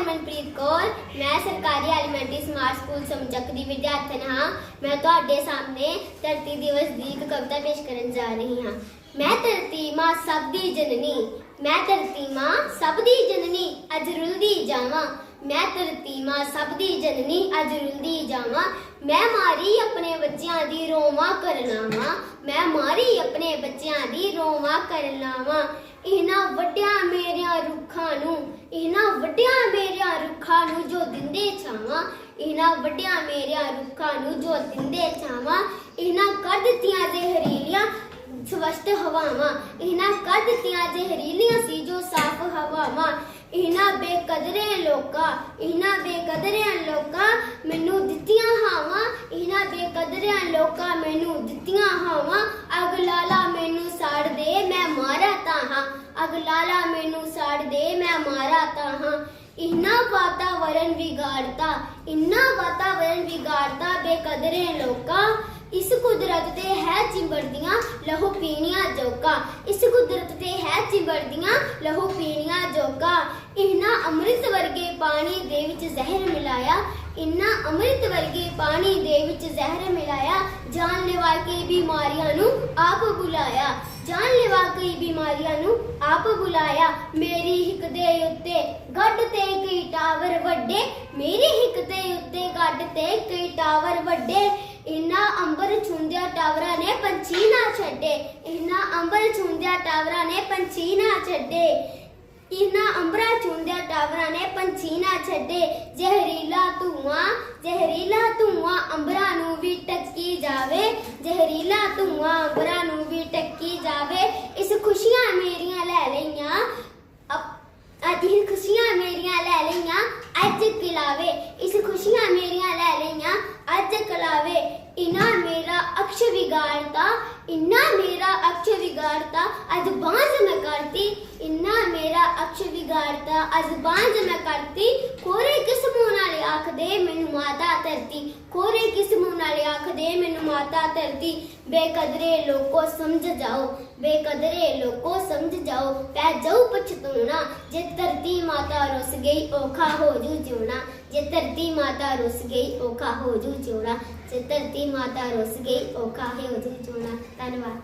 ਹਰਮਨਪ੍ਰੀਤ ਕੌਰ, ਮੈਂ ਸਰਕਾਰੀ elementary smart school ਸਮਝਕ ਦੀ ਵਿਦਿਆਰਥਣ ਹਾਂ। ਮੈਂ ਤੁਹਾਡੇ ਸਾਹਮਣੇ ਧਰਤੀ ਦਿਵਸ ਦੀ ਇੱਕ ਕਵਿਤਾ ਪੇਸ਼ ਕਰਨ ਜਾ ਰਹੀ ਹਾਂ। ਮੈਂ ਧਰਤੀ ਮਾਂ ਸਭ ਦੀ ਜਨਨੀ, ਮੈਂ ਧਰਤੀ ਮਾਂ ਸਭ ਦੀ ਜਨਨੀ, ਅਜ ਰੁਲਦੀ ਜਾਵਾਂ। ਮੈਂ ਧਰਤੀ ਮਾਂ ਸਭ ਦੀ ਜਨਨੀ, ਅਜ ਰੁਲਦੀ ਜਾਵਾਂ। ਮੈਂ ਮਾਰੀ ਆਪਣੇ ਬੱਚਿਆਂ ਦੀ ਰੋਵਾਂ ਕਰਨਾਵਾਂ। ਮੈਂ ਮਾਰੀ ਆਪਣੇ ਬੱਚਿਆਂ ਦੀ ਰੋਵਾਂ ਕਰਨਾਵਾਂ। ਇਹਨਾਂ ਵੱਡਿਆਂ ਮੇਰਿਆਂ ਰੁੱਖਾਂ ਨੂੰ, ਇਹਨਾਂ ਨੂੰ ਜੋ ਦਿੰਦੇ ਛਾਵਾਂ, ਇਹਨਾਂ ਵੱਡਿਆਂ ਮੇਰਿਆਂ ਰੁੱਖਾਂ ਨੂੰ ਜੋ ਛਾਵਾਂ, ਇਹਨਾਂ ਕੱਢ ਦਿੱਤੀਆਂ ਜ਼ਹਿਰੀਲੀਆਂ ਸਵਸਤ ਹਵਾਵਾਂ, ਇਹਨਾਂ ਕੱਢ ਦਿੱਤੀਆਂ ਜ਼ਹਿਰੀਲੀਆਂ ਸੀ ਜੋ ਸਾਫ਼ ਹਵਾਵਾਂ, ਇਹਨਾਂ ਬੇਕਦਰੇ ਲੋਕਾਂ, ਇਹਨਾਂ ਬੇਕਦਰਿਆਂ ਲੋਕਾਂ ਮੈਨੂੰ ਦਿੱਤੀਆਂ ਹਾਵਾਂ, ਇਹਨਾਂ ਬੇਕਦਰਿਆਂ ਲੋਕਾਂ ਮੈਨੂੰ ਦਿੱਤੀਆਂ ਹਾਵਾਂ, ਅਗ ਲਾਲਾ ਮੈਨੂੰ ਸਾੜ ਦੇ, ਮੈਂ ਮਾਰਾ ਤਾਂ ਹਾਂ, ਅਗ ਲਾਲਾ ਮੈਨੂੰ ਸਾੜ ਦੇ, ਮੈਂ ਮਾਰਾ ਤਾਂ ਹਾਂ, ਇਹਨਾਂ ਪਾਤਾ ਵਾਤਾਵਰਣ ਵਿਗਾੜਤਾ, ਇੰਨਾ ਵਾਤਾਵਰਣ ਵਿਗਾੜਤਾ ਬੇਕਦਰੇ ਲੋਕਾਂ, ਇਸ ਕੁਦਰਤ ਤੇ ਹੈ ਚਿੰਬੜਦੀਆਂ ਲਹੂ ਪੀਣੀਆਂ ਜੋਕਾਂ, ਇਸ ਕੁਦਰਤ ਤੇ ਹੈ ਚਿੰਬੜਦੀਆਂ ਲਹੂ ਪੀਣੀਆਂ ਜੋਕਾਂ। ਇਹਨਾਂ ਅੰਮ੍ਰਿਤ ਵਰਗੇ ਪਾਣੀ ਦੇ ਵਿੱਚ ਜ਼ਹਿਰ ਮਿਲਾਇਆ, ਇਹਨਾਂ ਅੰਮ੍ਰਿਤ ਵਰਗੇ ਪਾਣੀ ਦੇ ਵਿੱਚ ਜ਼ਹਿਰ ਮਿਲਾਇਆ ਜਾਨਲੇਵਾ ਕੀ ਬਿਮਾਰੀਆਂ ਨੂੰ ਆਪ ਬੁਲਾਇਆ ਜਾਨਲੇਵਾ ਕਈ ਬਿਮਾਰੀਆਂ ਨੂੰ ਆਪ ਬੁਲਾਇਆ, ਮੇਰੀ ਹਿੱਕ ਦੇ ਉੱਤੇ ਗੱਡ ਤੇ ਕਈ ਟਾਵਰ ਵੱਡੇ ਮੇਰੀ ਹਿੱਕ ਦੇ ਉੱਤੇ ਤੇ ਕਈ ਟਾਵਰ ਵੱਡੇ ਇਨਾ ਅੰਬਰ ਛੁੰਦਿਆ ਟਾਵਰਾਂ ਨੇ ਪੰਛੀ ਨਾ ਛੱਡੇ। ਇਨਾ ਅੰਬਰ ਛੁੰਦਿਆ ਟਾਵਰਾਂ ਨੇ ਪੰਛੀ ਨਾ ਛੱਡੇ। ਇਨਾ ਅੰਬਰਾ ਛੁੰਦਿਆ ਟਾਵਰਾਂ ਨੇ ਪੰਛੀ ਨਾ ਛੱਡੇ। ਜ਼ਹਿਰੀਲਾ ਧੂਆਂ ਜ਼ਹਿਰੀਲਾ ਧੂਆਂ ਅੰਬਰਾਂ ਨੂੰ ਵੀ ਟੱਕੀ ਜਾਵੇ। ਜ਼ਹਿਰੀਲਾ ਧੂਆਂ ਅੰਬਰਾਂ ਨੂੰ ਵੀ ਟੱਕੀ ਜਾਵੇ। ਇਸ ਖੁਸ਼ੀਆਂ ਮੇਰੀਆਂ ਲੈ ਲਈਆਂ ਅਪ- ਅੱਜ ਇਹ ਖੁਸ਼ੀਆਂ ਮੇਰੀਆਂ ਲੈ ਲਈਆਂ ਅੱਜ ਕਿਲਾਵੇ, ਇਸ ਖੁਸ਼ੀਆਂ ਮੇਰੀਆਂ ਲੈ ਲਈਆਂ। ਅੱਜ ਕਲਾਵੇ ਇਨਾ ਮੇਰਾ ਅਕਸ਼ ਵਿਗਾੜਤਾ ਇਨਾ ਮੇਰਾ ਅਕਸ਼ ਵਿਗਾੜਤਾ, ਅੱਜ ਬਾਂਝ ਮੈਂ ਕਰਤੀ। ਇਨਾ ਮੇਰਾ ਅਕਸ਼ ਵਿਗਾੜਤਾ, ਅੱਜ ਬਾਂਝ ਮੈਂ ਕਰਤੀ। ਕੋਰੇ ਕਿਸ ਮੂੰਹ ਨਾਲ ਆਖਦੇ, ਮੈਨੂੰ ਮਾਤਾ ਧਰਤੀ। ਕੋਰੇ ਕਿਸ ਮੂੰਹ ਨਾਲ ਆਖਦੇ, ਮੈਨੂੰ ਮਾਤਾ ਧਰਤੀ। ਬੇਕਦਰੇ ਲੋਕੋ ਸਮਝ ਜਾਓ, ਬੇਕਦਰੇ ਲੋਕੋ ਸਮਝ ਪੈ ਜਾਓ ਪਛਤਾਉਣਾ ਜੇ ਧਰਤੀ ਮਾਤਾ ਰੁੱਸ ਗਈ, ਔਖਾ ਹੋ ਜੂ ਜਿਉਣਾ। ਜੇ ਧਰਤੀ ਮਾਤਾ ਰੁੱਸ ਗਈ, ਔਖਾ ਹੋ ਜੂ ਜਿਉਣਾ। ਜੇ ਧਰਤੀ ਮਾਤਾ ਰੁੱਸ ਗਈ, ਔਖਾ ਹੋ ਜੂ ਜਿਉਣਾ। ਧੰਨਵਾਦ।